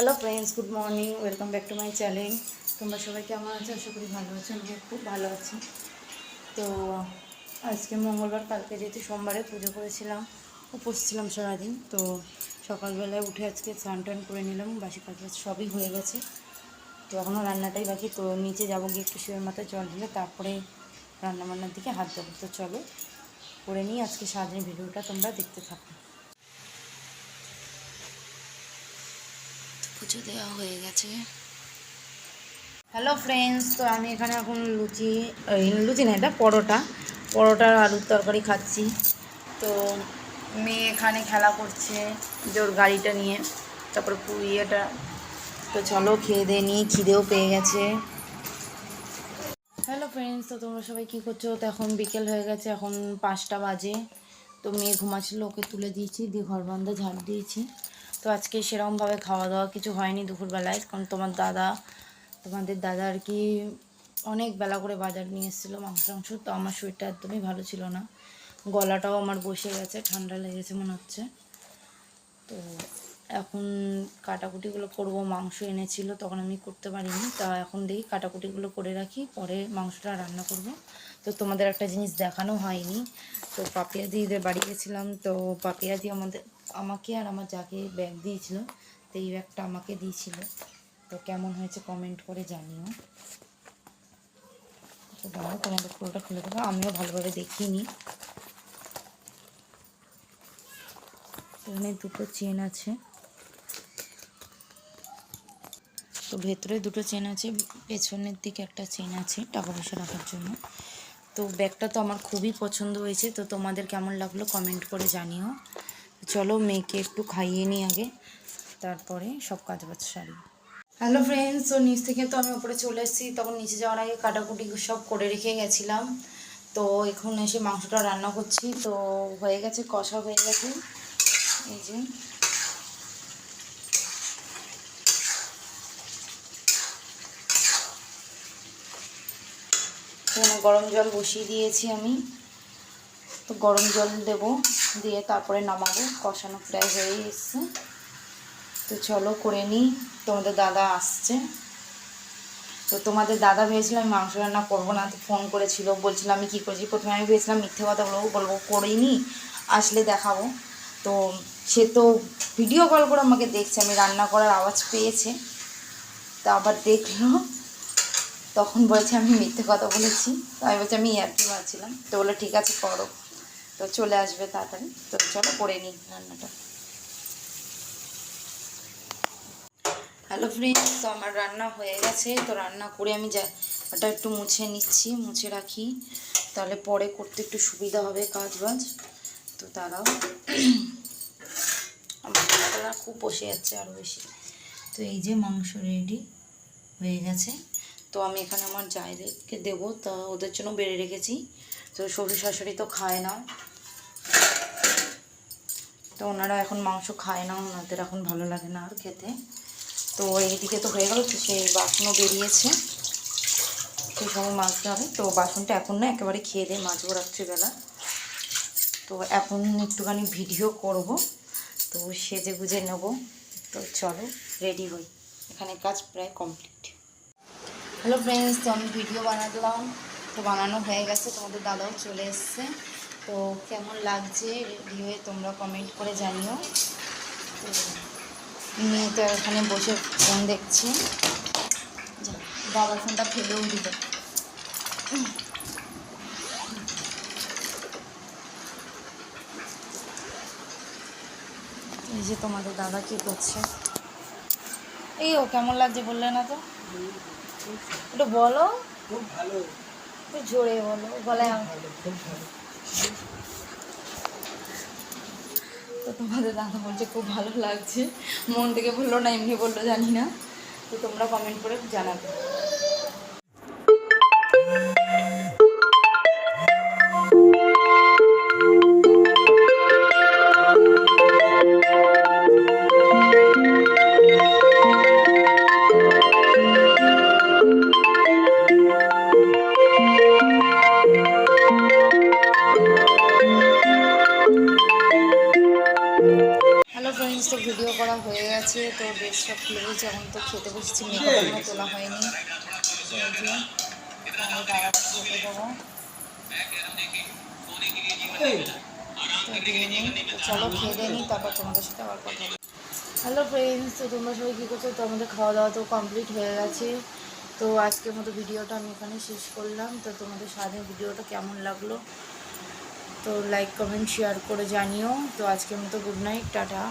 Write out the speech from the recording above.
Hello friends good morning welcome back to my channel তোমরা সবাই কেমন আছো? আশা করি ভালো আছো আমি খুব ভালো আছি। তো, আজকে মঙ্গলবার, কালকে যেহেতু সোমবারে পুজো করেছিলাম, উপোস ছিলাম সারাদিন, তো সকালবেলায় উঠে আজকে স্নান টান করে নিলাম, বাসি কাজ সবই হয়ে গেছে। তো এখনও রান্নাটাই বাকি, তো নিচে যাব গিয়ে একটু শিবের মাথায় জল দিলে তারপরে রান্নাবান্নার দিকে হাত দেবো। তো চলো, করে নিই আজকে সারাদিন ভিডিওটা, তোমরা দেখতে থাকো। পুজো দেওয়া হয়ে গেছে। হ্যালো ফ্রেন্ডস তো আমি এখানে এখন লুচি লুচি না এটা পরোটা। পরোটার আলুর তরকারি খাচ্ছি। তো মেয়ে এখানে খেলা করছে জোর গাড়িটা নিয়ে, তারপর পুরিয়েটা তো চলো খেয়ে দিয়ে নিয়ে খিদেও পেয়ে গেছে। হ্যালো ফ্রেন্ডস তো তোমরা সবাই কী করছ? তো এখন বিকেল হয়ে গেছে, এখন পাঁচটা বাজে। তো মেয়ে ঘুমাচ্ছিল, ওকে তুলে দিয়েছি, দিয়ে ঘর বন্ধ ঝাড় দিয়েছি। তো আজকে সেরকমভাবে খাওয়া দাওয়া কিছু হয়নি দুপুরবেলায়, কারণ তোমার দাদা, তোমাদের দাদা আর কি অনেক বেলা করে বাজার নিয়ে এসেছিল মাংস মাংস তো আমার শরীরটা একদমই ভালো ছিল না। গলাটাও আমার বসে গেছে, ঠান্ডা লেগেছে মনে হচ্ছে। তো এখন কাটাকুটিগুলো করব, মাংস এনেছিল, তখন আমি করতে পারিনি। তা এখন দেখি কাটাকুটিগুলো করে রাখি, পরে মাংসটা রান্না করব। তো তোমাদের একটা জিনিস দেখানো হয়নি, তো পাপিয়া দিদিদের বাড়ি গেছিলাম, তো পাপিয়া দি আমাদের আমাকে আর আমার যাকে ব্যাগ দিয়েছিল তো এই ব্যাগটা আমাকে দিয়েছিল। তো কেমন হয়েছে কমেন্ট করে জানিও। তো তোমাদের পুরোটা খুলে দেবো। আমিও ভালোভাবে দেখিনি। এখানে দুটো চেন আছে। তো ভেতরে দুটো চেন আছে, পেছনের দিকে একটা চেন আছে টাকা পয়সা রাখার জন্য। তো ব্যাগটা তো আমার খুবই পছন্দ হয়েছে, তো তোমাদের কেমন লাগল কমেন্ট করে জানিও। চলো মেয়েকে একটু খাইয়ে নিই আগে। তারপরে সব কাজ বাজ সারি। হ্যালো ফ্রেন্ডস তো নিচ থেকে তো আমি উপরে চলে এসেছি। তখন নিচে যাওয়ার আগে কাটাকুটি সব করে রেখে গেছিলাম। তো এখন এসে মাংসটা রান্না করছি। তো হয়ে গেছে, কষা হয়ে গেছে। এই যে। গরম জল বসিয়ে দিয়েছি আমি। তো গরম জল দেব, দিয়ে তারপরে নামাবো, কষানো প্রায় হয়ে এসছে। তো চলো করে নিই, তোমাদের দাদা আসছে। তো তোমাদের দাদা ভেবেছিলাম আমি মাংস রান্না করব না, তো ফোন করেছিল বলছিলাম আমি কী করছি? প্রথমে আমি ভেবেছিলাম মিথ্যে কথা বলব বলব করে করিনি আসলে দেখাবো। তো সে তো ভিডিও কল করে আমাকে দেখছে, আমি রান্না করার আওয়াজ পেয়েছে। তা আবার দেখল, তখন বলছে আমি মিথ্যে কথা বলেছি। তো আমি বলছি আমি ইয়ার্কি মারছিলাম তো বলল, ঠিক আছে, করো। তো চলে আসবে তাড়াতাড়ি। তো চলো করে নিই রান্নাটা। হ্যালো ফ্রেন্ডস তো আমার রান্না হয়ে গেছে। তো রান্না করে আমি যা, ওটা একটু মুছে নিচ্ছি, মুছে রাখি। তাহলে পরে করতে একটু সুবিধা হবে কাজ বাজ তো তারাও আমার খুব বসে যাচ্ছে আরও বেশি। তো এই যে মাংস রেডি হয়ে গেছে। তো আমি এখানে আমার জায়দেরকে দেবো। তা ওদের জন্য বেড়ে রেখেছি। তো শ্বশুর শাশুড়ি তো খায় না। তো ওনারা এখন মাংস খায় না, ওনাদের এখন ভালো লাগে না আর খেতে। তো এইদিকে তো হয়ে গেল, তো সেই বাসনও বেরিয়েছে। সেই সময় মাজতে হবে। তো বাসনটা এখন না একেবারে খেয়ে দিয়ে মাজবো রাত্রিবেলা। তো এখন একটুখানি ভিডিও করব। তো সেজে গুজে নেব। তো চলো, রেডি হই। এখানে কাজ প্রায় কমপ্লিট। হ্যালো ফ্রেন্ডস, তো আমি ভিডিও বানালাম। তো বানানো হয়ে গেছে, তোমাদের দাদাও চলে এসছে। তো কেমন লাগছে রেডি হয়ে তোমরা কমেন্ট করে জানিও। তো মেয়ে তো এখানে বসে ফোন দেখছে। বাবার ফোনটা ফেলেও দিল। এই যে তোমাদের দাদা কি করছে? এই ও কেমন লাগছে বললে না তো? একটু বলো। খুব ভালো। একটু জোরে বলো তো তোমাদের দাদা বলছে, খুব ভালো লাগছে। মন থেকে বলল না, এমনি বলল, জানি না। তো তোমরা কমেন্ট করে জানাবে। হয়ে গেছে তো ড্রেস সব খুলে বলছি এখন তো খেতে বসেছি মেকআপ এখনও তোলা হয়নি। আমি দাঁড়াতে খেতে দেবো। চলো খেয়ে দিয়ে নিই তারপর তোমাদের সাথে আবার কথা হ্যালো ফ্রেন্ডস তো তোমরা সবাই কী করছ? তো আমাদের খাওয়া দাওয়া তো কমপ্লিট হয়ে গেছে। তো আজকের মতো ভিডিওটা আমি এখানে শেষ করলাম। তো তোমাদের সারাদিন ভিডিওটা কেমন লাগল? তো লাইক কমেন্ট শেয়ার করে জানিও। তো আজকের মতো গুড নাইট টাটা।